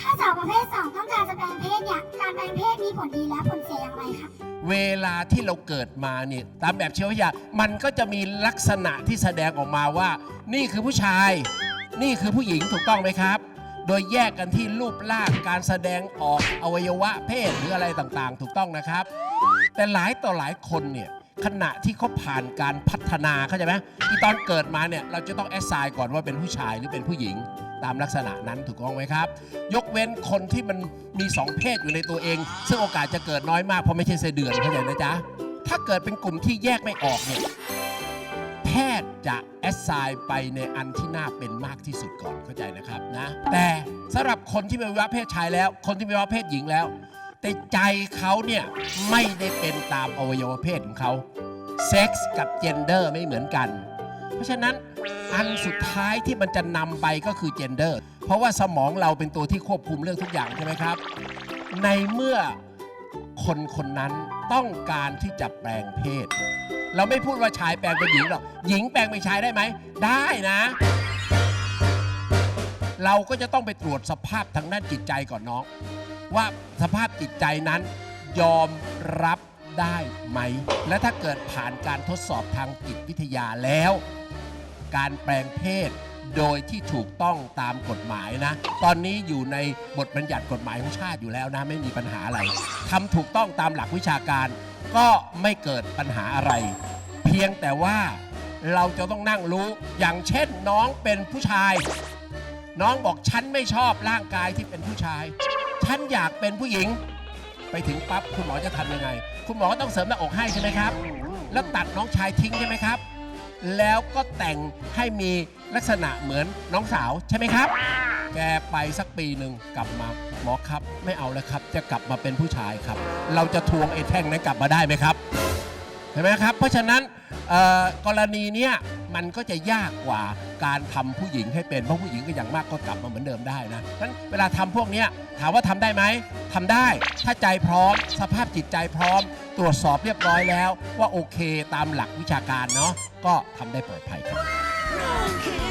ถ้าสาวประเภทสองต้องการจะแปลงเพศเนี่ย การแปลงเพศมีผลดีและผลเสียอย่างไรครับเวลาที่เราเกิดมาเนี่ยตามแบบชีววิทยา มันก็จะมีลักษณะที่แสดงออกมาว่า นี่คือผู้ชาย นี่คือผู้หญิงถูกต้องไหมครับ โดยแยกกันที่รูปร่างการแสดงออกอวัยวะเพศหรืออะไรต่างๆ ถูกต้องนะครับ แต่หลายต่อหลายคนเนี่ยขณะที่เขาผ่านการพัฒนาเข้าใจไหมที่ตอนเกิดมาเนี่ยเราจะต้องแอสไซน์ก่อนว่าเป็นผู้ชายหรือเป็นผู้หญิง ตามลักษณะนั้นถูกต้องไหมครับ ยกเว้นคนที่มันมีสองเพศอยู่ในตัวเอง ซึ่งโอกาสจะเกิดน้อยมากเพราะไม่ใช่ไส้เดือนเข้าใจนะจ๊ะถ้าเกิดเป็นกลุ่มที่แยกไม่ออกเนี่ยแพทย์จะแอสไซน์ไปในอันที่น่าเป็นมากที่สุดก่อนเข้าใจนะครับนะแต่สำหรับคนที่มีอวัยวะเพศชายแล้ว คนที่มีอวัยวะเพศหญิงแล้ว แต่ใจเขาเนี่ยไม่ได้เป็นตามอวัยวะเพศของเขาเซ็กส์กับเจนเดอร์ไม่เหมือนกัน เพราะฉะนั้น อันสุดท้ายที่มันจะนำไปก็คือเจนเดอร์ เพราะว่าสมองเราเป็นตัวที่ควบคุมเรื่องทุกอย่างใช่ไหมครับ ในเมื่อคนคนนั้นต้องการที่จะแปลงเพศ เราไม่พูดว่าชายแปลงเป็นหญิงหรอก หญิงแปลงเป็นชายได้ไหม ได้นะ เราก็จะต้องไปตรวจสภาพทางด้านจิตใจก่อนน้อง ว่าสภาพจิตใจนั้นยอมรับได้ไหม และถ้าเกิดผ่านการทดสอบทางจิตวิทยาแล้ว การแปลงเพศ โดยที่ถูกต้องตามกฎหมายนะ ตอนนี้อยู่ในบทบัญญัติกฎหมายของชาติอยู่แล้วนะไม่มีปัญหาอะไรทำถูกต้องตามหลักวิชาการ ก็ไม่เกิดปัญหาอะไร เพียงแต่ว่าเราจะต้องนั่งรู้อย่างเช่นน้องเป็นผู้ชาย น้องบอกฉันไม่ชอบร่างกายที่เป็นผู้ชาย ฉันอยากเป็นผู้หญิง ไปถึงปั๊บคุณหมอจะทำยังไง คุณหมอก็ต้องเสริมหน้าอกให้ใช่ไหมครับ แล้วตัดน้องชายทิ้งใช่ไหมครับ แล้วก็แต่งให้มีลักษณะเหมือนน้องสาวใช่ไหมครับ แกไปสักปีหนึ่งกลับมาหมอครับ ไม่เอาแล้วครับ จะกลับมาเป็นผู้ชายครับ เราจะทวงไอ้แท่งนั้นกลับมาได้ไหมครับเห็นไหมครับ เพราะฉะนั้นกรณีเนี้ยมันก็จะยากกว่าการทำผู้หญิงให้เป็นเพราะผู้หญิงก็อย่างมากก็กลับมาเหมือนเดิมได้นะเพราะฉะนั้นเวลาทำพวกเนี้ยถามว่าทำได้ไหมทำได้ ถ้าใจพร้อม สภาพจิตใจพร้อม ตรวจสอบเรียบร้อยแล้วว่าโอเคตามหลักวิชาการเนาะก็ทำได้ปลอดภัยครับ